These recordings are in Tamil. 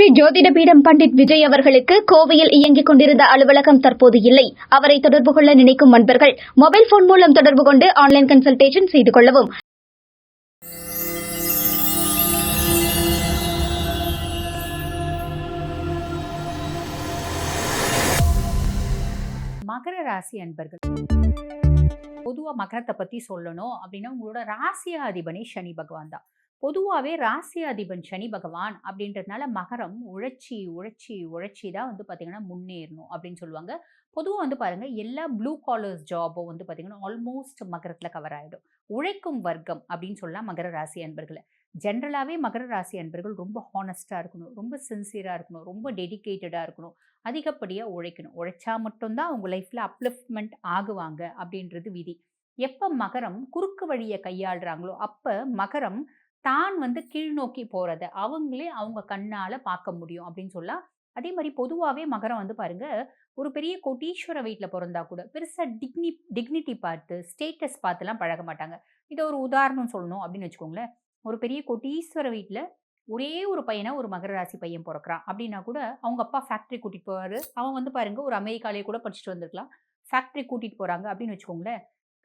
ஸ்ரீ ஜோதிடபீடம் பண்டிட் விஜய் அவர்களுக்கு கோவையில் இயங்கிக் கொண்டிருந்த அலுவலகம் தற்போது இல்லை. அவரை தொடர்பு கொள்ள நினைக்கும் நண்பர்கள் மொபைல் போன் மூலம் தொடர்பு கொண்டு ஆன்லைன் கன்சல்டேஷன் செய்து கொள்ளவும். மகர ராசி அன்பர்கள். பொதுவாக மகரத்தை பற்றி சொல்லணும் அப்படின்னா உங்களோட ராசியாதிபனே சனி பகவான் தான். பொதுவாகவே ராசி அதிபன் சனி பகவான் அப்படின்றதுனால மகரம் உழைச்சி உழைச்சி உழைச்சி தான் வந்து பார்த்திங்கன்னா முன்னேறணும் அப்படின்னு சொல்லுவாங்க. பொதுவாக வந்து பாருங்கள் எல்லா ப்ளூ காலர்ஸ் ஜாபும் வந்து பார்த்திங்கன்னா ஆல்மோஸ்ட் மகரத்தில் கவர் ஆகிடும் உழைக்கும் வர்க்கம் அப்படின்னு சொல்லலாம் மகர ராசி அன்பர்களை. ஜென்ரலாகவே மகர ராசி அன்பர்கள் ரொம்ப ஹானஸ்ட்டாக இருக்கணும் ரொம்ப சின்சியராக இருக்கணும் ரொம்ப டெடிக்கேட்டடாக இருக்கணும். அதிகப்படியாக உழைக்கணும். உழைச்சா மட்டும்தான் அவங்க லைஃப்பில் அப்லிஃப்ட்மெண்ட் ஆகுவாங்க அப்படின்றது விதி. எப்போ மகரம் குறுக்கு வழியை கையாளுறாங்களோ அப்போ மகரம் தான் வந்து கீழ்நோக்கி போகிறத அவங்களே அவங்க கண்ணால் பார்க்க முடியும் அப்படின்னு சொல்லலாம் அதே மாதிரி பொதுவாகவே மகரம் வந்து பாருங்க ஒரு பெரிய கோட்டீஸ்வர வீட்டில் பிறந்தா கூட பெருசாக டிக்னி டிக்னிட்டி பார்த்து ஸ்டேட்டஸ் பார்த்துலாம் பழக மாட்டாங்க. இதை ஒரு உதாரணம் சொல்லணும் அப்படின்னு வச்சுக்கோங்களேன். ஒரு பெரிய கோட்டீஸ்வர வீட்டில் ஒரே ஒரு பையனை ஒரு மகர ராசி பையன் பிறக்கிறான். அப்படின்னா கூட அவங்க அப்பா ஃபேக்ட்ரி கூட்டிகிட்டு போவார் அவன் வந்து பாருங்க ஒரு அமெரிக்காலேயே கூட படிச்சுட்டு வந்திருக்கலாம். ஃபேக்ட்ரி கூட்டிகிட்டு போகிறாங்க அப்படின்னு வச்சுக்கோங்களேன்.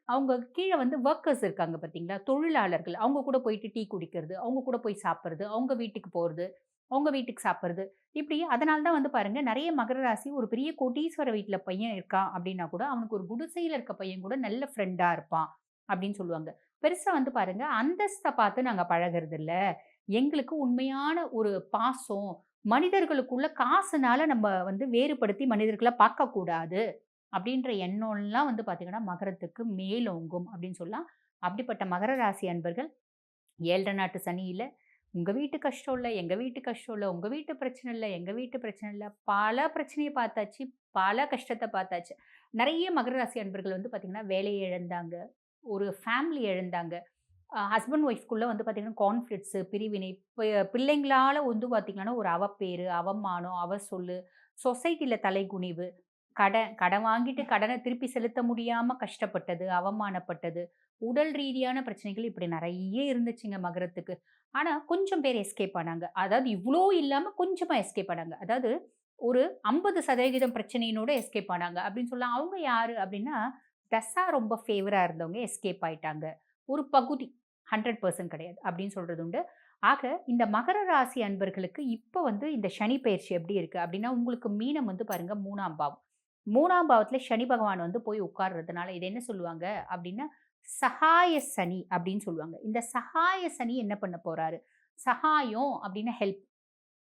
அவங்க கீழே வந்து ஒர்க்கர்ஸ் இருக்காங்க பார்த்தீங்களா? தொழிலாளர்கள். அவங்க கூட போயிட்டு டீ குடிக்கிறது அவங்க கூட போய் சாப்பிட்றது அவங்க வீட்டுக்கு போகிறது அவங்க வீட்டுக்கு சாப்பிட்றது. இப்படி அதனால தான் வந்து பாருங்கள் நிறைய மகர ராசி ஒரு பெரிய கோட்டீஸ்வர வீட்டில் பையன் இருக்கான் அப்படின்னா கூட அவனுக்கு ஒரு குடிசையில் இருக்க பையன் கூட நல்ல ஃப்ரெண்டாக இருப்பான் அப்படின்னு சொல்லுவாங்க. பெருசாக வந்து பாருங்கள் அந்தஸ்தை பார்த்து நாங்கள் பழகிறது இல்லை எங்களுக்கு உண்மையான ஒரு பாசம் மனிதர்களுக்குள்ள காசுனால நம்ம வந்து வேறுபடுத்தி மனிதர்களை பார்க்கக்கூடாது. அப்படின்ற எண்ணம்லாம் வந்து பார்த்திங்கன்னா மகரத்துக்கு மேலோங்கும் அப்படின்னு சொல்லலாம். அப்படிப்பட்ட மகர ராசி அன்பர்கள் ஏழரை நாட்டு சனியில் உங்கள் வீட்டு கஷ்டம் இல்லை எங்கள் வீட்டு கஷ்டம் இல்லை உங்கள் வீட்டு பிரச்சனை இல்லை எங்கள் வீட்டு பிரச்சனை இல்லை பல பிரச்சனையை பார்த்தாச்சு பல கஷ்டத்தை பார்த்தாச்சு. நிறைய மகர ராசி அன்பர்கள் வந்து பார்த்திங்கன்னா வேலையை இழந்தாங்க ஒரு ஃபேமிலி இழந்தாங்க. ஹஸ்பண்ட் ஒய்ஃப்குள்ளே வந்து பார்த்திங்கன்னா கான்ஃப்ளிக்ஸு பிரிவினை பிள்ளைங்களால் வந்து பார்த்திங்கன்னா ஒரு அவப்பேறு அவமானம் அவ சொல்லு சொசைட்டியில் தலைகுனிவு கடன் கடன் வாங்கிட்டு கடனை திருப்பி செலுத்த முடியாமல் கஷ்டப்பட்டது அவமானப்பட்டது உடல் ரீதியான பிரச்சனைகள் இப்படி நிறைய இருந்துச்சுங்க மகரத்துக்கு. ஆனால் கொஞ்சம் பேர் எஸ்கேப் ஆனாங்க. அதாவது இவ்வளோ இல்லாமல் கொஞ்சமாக எஸ்கேப் ஆனாங்க. அதாவது ஒரு ஐம்பது சதவிகிதம் பிரச்சனையினோட எஸ்கேப் ஆனாங்க. அப்படின்னு சொல்லலாம் அவங்க யார் அப்படின்னா தசா ரொம்ப ஃபேவராக இருந்தவங்க எஸ்கேப் ஆயிட்டாங்க. ஒரு பகுதி ஹண்ட்ரட் பர்சன்ட் கிடையாது அப்படின்னு சொல்கிறது உண்டு. ஆக இந்த மகர ராசி அன்பர்களுக்கு இப்போ வந்து இந்த சனி பயிற்சி எப்படி இருக்குது அப்படின்னா உங்களுக்கு மீனம் வந்து பாருங்கள் மூணாம் பாவம். மூணாம் பாவத்தில் சனி பகவான் வந்து போய் உட்கார்றதுனால இது என்ன சொல்லுவாங்க? அப்படின்னா சகாய சனி அப்படின்னு சொல்லுவாங்க. இந்த சகாய சனி என்ன பண்ண போகிறாரு சகாயம் அப்படின்னா ஹெல்ப்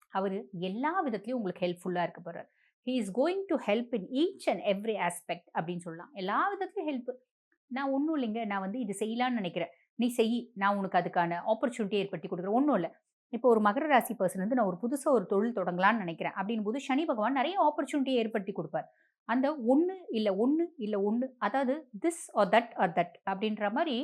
அவர் எல்லா விதத்துலையும் உங்களுக்கு ஹெல்ப்ஃபுல்லாக இருக்க போகிறார் he is going to help in each and every aspect அப்படின்னு சொல்லலாம். எல்லா விதத்துலையும் ஹெல்ப் நான் ஒன்றும் இல்லைங்க. நான் வந்து இது செய்யலான்னு நினைக்கிறேன். நீ செய். நான் உனக்கு அதுக்கான ஆப்பர்ச்சுனிட்டி ஏற்படுத்தி கொடுக்குறேன். ஒன்றும் இல்லை. இப்போ ஒரு மகர ராசி பர்சன் வந்து நான் ஒரு புதுசாக ஒரு தொழில் தொடங்கலான்னு நினைக்கிறேன். அப்படின் போது சனி பகவான் நிறைய ஆப்பர்ச்சுனிட்டியை ஏற்படுத்தி கொடுப்பார். அந்த ஒன்று இல்லை ஒன்று இல்லை ஒன்று அதாவது this or that or that அப்படின்ற மாதிரி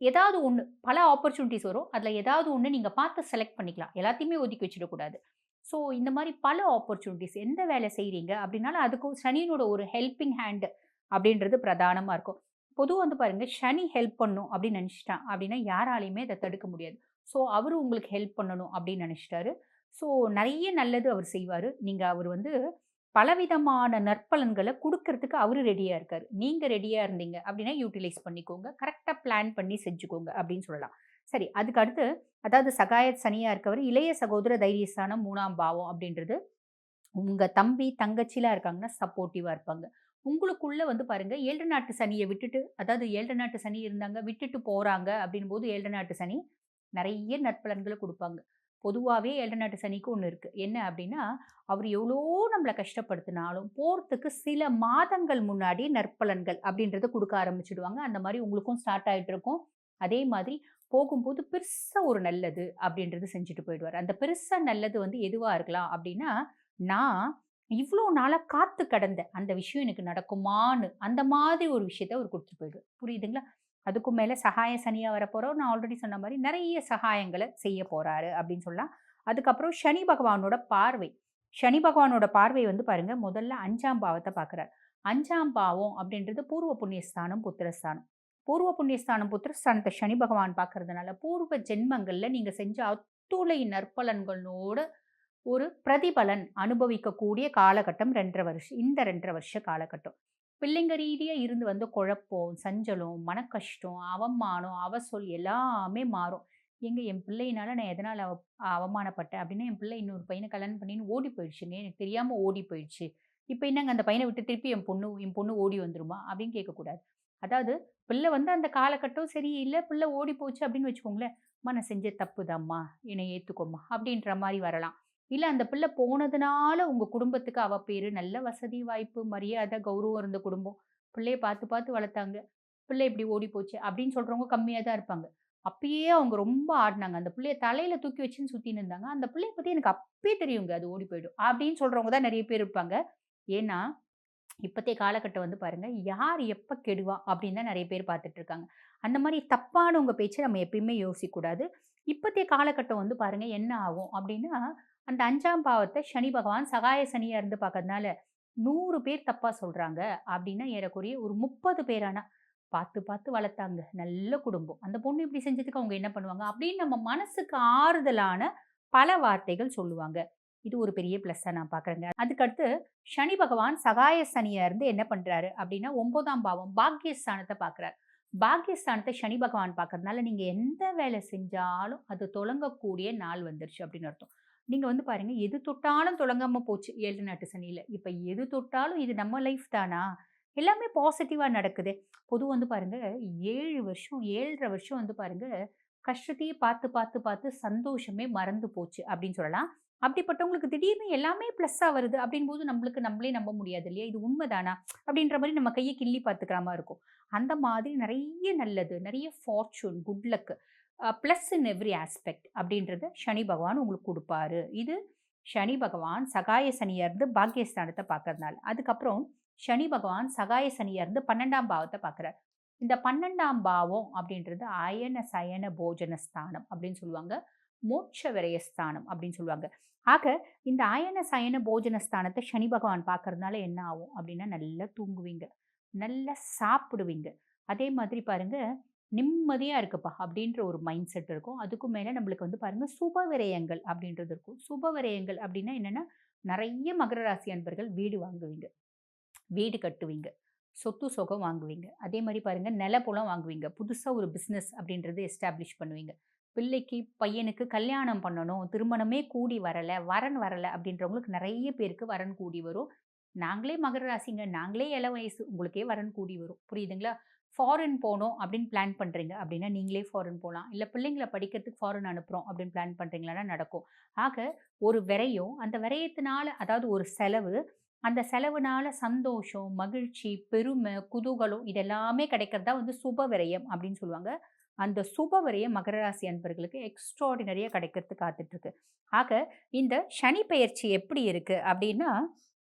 ஏதாவது ஒன்று பல ஆப்பர்ச்சுனிட்டிஸ் வரும். அதில் ஏதாவது ஒன்று நீங்கள் பார்த்து செலக்ட் பண்ணிக்கலாம். எல்லாத்தையுமே ஒதுக்கி வச்சிடக்கூடாது. ஸோ இந்த மாதிரி பல ஆப்பர்ச்சுனிட்டிஸ் எந்த வேலை செய்கிறீங்க அப்படின்னாலும் அதுக்கு சனியினோட ஒரு ஹெல்பிங் ஹேண்டு அப்படின்றது பிரதானமாக இருக்கும். பொதுவாக வந்து பாருங்கள் சனி ஹெல்ப் பண்ணும் அப்படின்னு நினச்சிட்டான் அப்படின்னா யாராலையுமே அதை தடுக்க முடியாது. ஸோ அவர் உங்களுக்கு ஹெல்ப் பண்ணணும் அப்படின்னு நினச்சிட்டாரு. ஸோ நிறைய நல்லது அவர் செய்வார். நீங்கள் அவர் வந்து பலவிதமான நற்பலன்களை கொடுக்கறதுக்கு அவர் ரெடியாக இருக்கார். நீங்கள் ரெடியாக இருந்தீங்க அப்படின்னா யூட்டிலைஸ் பண்ணிக்கோங்க. கரெக்டாக பிளான் பண்ணி செஞ்சுக்கோங்க அப்படின்னு சொல்லலாம். சரி அதுக்கு அடுத்து அதாவது சகாய சனியாக இருக்கவர் இளைய சகோதர தைரியஸ்தானம் மூணாம் பாவம் அப்படின்றது உங்கள் தம்பி தங்கச்சிலாம் இருக்காங்கன்னா சப்போர்ட்டிவாக இருப்பாங்க. உங்களுக்குள்ளே வந்து பாருங்கள் ஏழு நாட்டு சனியை விட்டுட்டு அதாவது ஏழு நாட்டு சனி இருந்தாங்க விட்டுட்டு போகிறாங்க அப்படின் போது ஏழு நாட்டு சனி நிறைய நற்பலன்களை கொடுப்பாங்க. பொதுவாகவே ஏழநாட்டு சனிக்கு ஒன்று இருக்குது என்ன அப்படின்னா அவர் எவ்வளோ நம்மளை கஷ்டப்படுத்தினாலும் போகிறதுக்கு சில மாதங்கள் முன்னாடி நற்பலன்கள் அப்படின்றத கொடுக்க ஆரம்பிச்சிடுவாங்க. அந்த மாதிரி உங்களுக்கும் ஸ்டார்ட் ஆகிட்டு இருக்கும். அதே மாதிரி போகும்போது பெருசாக ஒரு நல்லது அப்படின்றது செஞ்சுட்டு போயிடுவார். அந்த பெருசாக நல்லது வந்து எதுவாக இருக்கலாம் அப்படின்னா நான் இவ்வளோ நாளாக காத்து கடந்த அந்த விஷயம் எனக்கு நடக்குமான்னு அந்த மாதிரி ஒரு விஷயத்த அவர் கொடுத்துட்டு போயிடுவார். புரியுதுங்களா? அதுக்கும் மேலே சகாய சனியாக வரப்போகிறோம் நான் ஆல்ரெடி சொன்ன மாதிரி நிறைய சகாயங்களை செய்ய போகிறாரு அப்படின்னு சொல்லலாம். அதுக்கப்புறம் சனி பகவானோட பார்வை. சனி பகவானோட பார்வை வந்து பாருங்கள் முதல்ல அஞ்சாம் பாவத்தை பார்க்குறாரு. அஞ்சாம் பாவம் அப்படின்றது பூர்வ புண்ணியஸ்தானம் புத்திரஸ்தானம். பூர்வ புண்ணியஸ்தானம் புத்திரஸ்தானத்தை சனி பகவான் பார்க்கறதுனால பூர்வ ஜென்மங்களில் நீங்கள் செஞ்ச அத்துளை நற்பலன்களோட ஒரு பிரதிபலன் அனுபவிக்கக்கூடிய காலகட்டம் ரெண்டரை வருஷம் இந்த ரெண்டரை வருஷ காலகட்டம். பிள்ளைங்க ரீதியாக இருந்து வந்து குழப்பம் சஞ்சலம் மனக்கஷ்டம் அவமானம் அவசொல் எல்லாமே மாறும். எங்க என் பிள்ளையினால நான் எதனால் அவ அவமானப்பட்டேன் அப்படின்னா என் பிள்ளை இன்னொரு பையனை கல்யாணம் பண்ணின்னு ஓடி போயிடுச்சுங்க. எனக்கு தெரியாமல் ஓடி போயிடுச்சு. இப்போ என்னங்க அந்த பையனை விட்டு திருப்பி என் பொண்ணு என் பொண்ணு ஓடி வந்துருமா அப்படின்னு கேட்கக்கூடாது. அதாவது பிள்ளை வந்து அந்த காலகட்டம் சரியில்லை பிள்ளை ஓடி போச்சு அப்படின்னு வச்சுக்கோங்களேன். அம்மா நான் செஞ்ச தப்புதாம்மா என்னை ஏற்றுக்கோம்மா அப்படின்ற மாதிரி வரலாம். இல்லை அந்த பிள்ளை போனதுனால உங்கள் குடும்பத்துக்கு அவ பேர் நல்ல வசதி வாய்ப்பு மரியாதை கௌரவம் இருந்த குடும்பம். பிள்ளைய பார்த்து பார்த்து வளர்த்தாங்க. பிள்ளை இப்படி ஓடி போச்சு அப்படின்னு சொல்கிறவங்க கம்மியாக தான் இருப்பாங்க. அப்பயே அவங்க ரொம்ப ஆடினாங்க. அந்த பிள்ளைய தலையில தூக்கி வச்சுன்னு சுத்தின்னு இருந்தாங்க. அந்த பிள்ளைய பத்தி எனக்கு அப்பயே தெரியுங்க. அது ஓடி போயிடும் அப்படின்னு சொல்றவங்க தான் நிறைய பேர் இருப்பாங்க. ஏன்னா இப்போத்தைய காலகட்டம் வந்து பாருங்க. யார் எப்போ கெடுவா அப்படின்னு தான் நிறைய பேர் பார்த்துட்டு இருக்காங்க. அந்த மாதிரி தப்பானவங்க பேச்சை நம்ம எப்பயுமே யோசிக்கக்கூடாது. இப்போத்தைய காலகட்டம் வந்து பாருங்க என்ன ஆகும் அப்படின்னா அந்த அஞ்சாம் பாவத்தை சனி பகவான் சகாய சனியாக இருந்து பார்க்கறதுனால நூறு பேர் தப்பாக சொல்கிறாங்க அப்படின்னா ஏறக்குறைய ஒரு முப்பது பேரானா பார்த்து பார்த்து வளர்த்தாங்க. நல்ல குடும்பம். அந்த பொண்ணு இப்படி செஞ்சதுக்கு அவங்க என்ன பண்ணுவாங்க? அப்படின்னு நம்ம மனசுக்கு ஆறுதலான பல வார்த்தைகள் சொல்லுவாங்க. இது ஒரு பெரிய ப்ளஸ்ஸாக நான் பார்க்குறேங்க அதுக்கடுத்து சனி பகவான் சகாய சனியாக இருந்து என்ன பண்ணுறாரு அப்படின்னா ஒன்பதாம் பாவம் பாக்கியஸ்தானத்தை பார்க்குறாரு பாக்கியஸ்தானத்தை சனி பகவான் பார்க்கறதுனால நீங்கள் எந்த வேலை செஞ்சாலும் அது தொடங்கக்கூடிய நாள் வந்துருச்சு அப்படின்னு அர்த்தம். நீங்கள் வந்து பாருங்க எது தொட்டாலும் தொடங்காமல் போச்சு ஏழு நாட்டு சனியில். இப்போ எது தொட்டாலும் இது நம்ம லைஃப் தானா? எல்லாமே பாசிட்டிவாக நடக்குது. பொதுவாக வந்து பாருங்க ஏழு வருஷம் ஏழரை வருஷம் வந்து பாருங்க கஷ்டத்தையே பார்த்து பார்த்து பார்த்து சந்தோஷமே மறந்து போச்சு அப்படின்னு சொல்லலாம். அப்படிப்பட்டவங்களுக்கு திடீர்னு எல்லாமே ப்ளஸ்ஸாக வருது அப்படின் போது நம்மளுக்கு நம்மளே நம்ப முடியாது இல்லையா? இது உண்மைதானா? அப்படின்ற மாதிரி நம்ம கையை கிள்ளி பார்த்துக்கிற மாதிரி இருக்கும். அந்த மாதிரி நிறைய நல்லது நிறைய fortune good luck plus in every aspect அப்படின்றத சனி பகவான் உங்களுக்கு கொடுப்பாரு. இது சனி பகவான் சகாய சனியாக இருந்து பாக்கியஸ்தானத்தை பார்க்கறதுனால. அதுக்கப்புறம் சனி பகவான் சகாய சனியாக இருந்து பன்னெண்டாம் பாவத்தை பார்க்குறார். இந்த பன்னெண்டாம் பாவம் அப்படின்றது அயன சயன போஜன ஸ்தானம் அப்படின்னு சொல்லுவாங்க. மோட்ச விரயஸ்தானம் அப்படின்னு சொல்லுவாங்க. ஆக இந்த அயன சயன போஜன ஸ்தானத்தை சனி பகவான் பார்க்கறதுனால என்ன ஆகும் அப்படின்னா நல்லா தூங்குவீங்க. நல்லா சாப்பிடுவீங்க. அதே மாதிரி பாருங்கள் நிம்மதியாக இருக்குப்பா அப்படின்ற ஒரு மைண்ட் செட் இருக்கும். அதுக்கும் மேலே நம்மளுக்கு வந்து பாருங்கள் சுப விரயங்கள் அப்படின்றது இருக்கும். சுப விரயங்கள் அப்படின்னா என்னென்னா நிறைய மகர ராசி அன்பர்கள் வீடு வாங்குவீங்க. வீடு கட்டுவீங்க. சொத்து சொகம் வாங்குவீங்க. அதே மாதிரி பாருங்கள் நிலப்புலம் வாங்குவீங்க. புதுசாக ஒரு பிஸ்னஸ் அப்படின்றது எஸ்டாப்ளிஷ் பண்ணுவீங்க. பிள்ளைக்கு பையனுக்கு கல்யாணம் பண்ணணும். திருமணமே கூடி வரலை வரன் வரலை அப்படின்றவங்களுக்கு நிறைய பேருக்கு வரன் கூடி வரும். நாங்களே மகர ராசிங்க. நாங்களே இள வயசு. உங்களுக்கே வரன் கூடி வரும். புரியுதுங்களா? ஃபாரின் போகணும் அப்படின்னு பிளான் பண்ணுறீங்க அப்படின்னா நீங்களே ஃபாரின் போகலாம் இல்லை பிள்ளைங்களை படிக்கிறதுக்கு ஃபாரின் அனுப்புகிறோம் அப்படின்னு பிளான் பண்ணுறீங்களான்னா நடக்கும். ஆக ஒரு விரையும் அந்த விரயத்தினால அதாவது ஒரு செலவு அந்த செலவுனால சந்தோஷம் மகிழ்ச்சி பெருமை குதூகலம் இதெல்லாமே கிடைக்கிறதா வந்து சுப விரயம் அப்படின்னு சொல்லுவாங்க. அந்த சுப விரயம் மகர ராசி அன்பர்களுக்கு எக்ஸ்ட்ராடினரியாக கிடைக்கிறது காத்துட்ருக்கு. ஆக இந்த சனி பயிற்சி எப்படி இருக்குது அப்படின்னா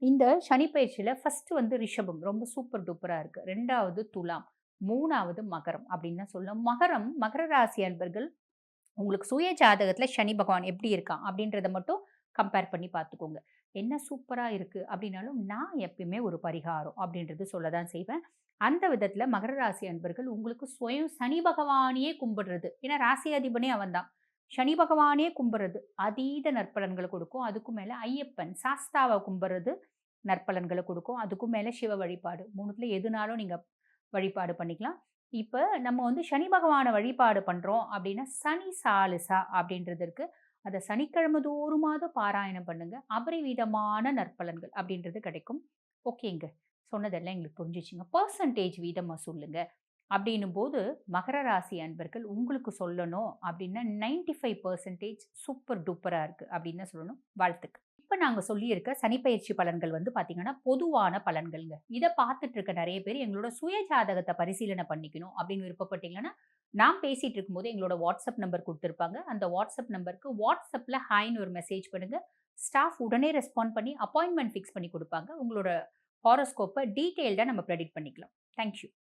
இந்த சனி பயிற்சியில் ஃபஸ்ட்டு வந்து ரிஷபம். ரொம்ப சூப்பர் டூப்பராக இருக்குது ரெண்டாவது துலாம். மூணாவது மகரம் அப்படின்னு தான் சொல்லலாம் மகரம் மகர ராசி அன்பர்கள் உங்களுக்கு சுய ஜாதகத்தில் சனி பகவான் எப்படி இருக்கான் அப்படின்றத மட்டும் கம்பேர் பண்ணி பார்த்துக்கோங்க. என்ன சூப்பராக இருக்குது அப்படின்னாலும் நான் எப்பயுமே ஒரு பரிகாரம் அப்படின்றது சொல்ல தான் செய்வேன். அந்த விதத்தில் மகர ராசி அன்பர்கள் உங்களுக்கு சுயம் சனி பகவானையே கும்பிடுறது. ஏன்னா ராசி அதிபனே அவன் தான் சனி பகவானே கும்பிடுறது. அதீத நற்பலன்களை கொடுக்கும். அதுக்கும் மேலே ஐயப்பன் சாஸ்தாவை கும்பிடுறது நற்பலன்களை கொடுக்கும். அதுக்கும் மேலே சிவ வழிபாடு. மூணுத்தில் எதுனாலும் நீங்கள் வழிபாடு பண்ணிக்கலாம். இப்போ நம்ம வந்து சனி பகவானை வழிபாடு பண்ணுறோம் அப்படின்னா சனி சாலிசா அப்படின்றது இருக்குது அதை சனிக்கிழமை தோறுமாவது பாராயணம் பண்ணுங்க. அபரிவிதமான நற்பலன்கள் அப்படின்றது கிடைக்கும். ஓகேங்க. சொன்னதெல்லாம் எங்களுக்கு புரிஞ்சிச்சுங்க. பர்சன்டேஜ் வீதமாக சொல்லுங்க. அப்படின்னும் போது மகர ராசி அன்பர்கள் உங்களுக்கு சொல்லணும் அப்படின்னா நைன்டி ஃபைவ் பர்சன்டேஜ் சூப்பர் டூப்பராக இருக்குது அப்படின்னு சொல்லணும். வாழ்த்துக்கு இப்போ நாங்கள் சொல்லியிருக்க சனிப்பயிற்சி பலன்கள் வந்து பார்த்தீங்கன்னா பொதுவான பலன்கள்ங்க. இதை பார்த்துட்டு இருக்க நிறைய பேர் எங்களோட சுய ஜாதகத்தை பரிசீலனை பண்ணிக்கணும் அப்படின்னு விருப்பப்பட்டீங்கன்னா நான் பேசிகிட்டு இருக்கும்போது எங்களோட வாட்ஸ்அப் நம்பர் கொடுத்துருப்பாங்க. அந்த வாட்ஸ்அப் நம்பருக்கு வாட்ஸ்அப்பில் ஹாய்னு ஒரு மெசேஜ் பண்ணுங்கள் ஸ்டாஃப் உடனே ரெஸ்பாண்ட் பண்ணி அப்பாயின்மெண்ட் ஃபிக்ஸ் பண்ணி கொடுப்பாங்க. உங்களோட ஹாரோஸ்கோப்பை டீட்டெயில்டாக நம்ம ப்ரெடிக்ட் பண்ணிக்கலாம். தேங்க்யூ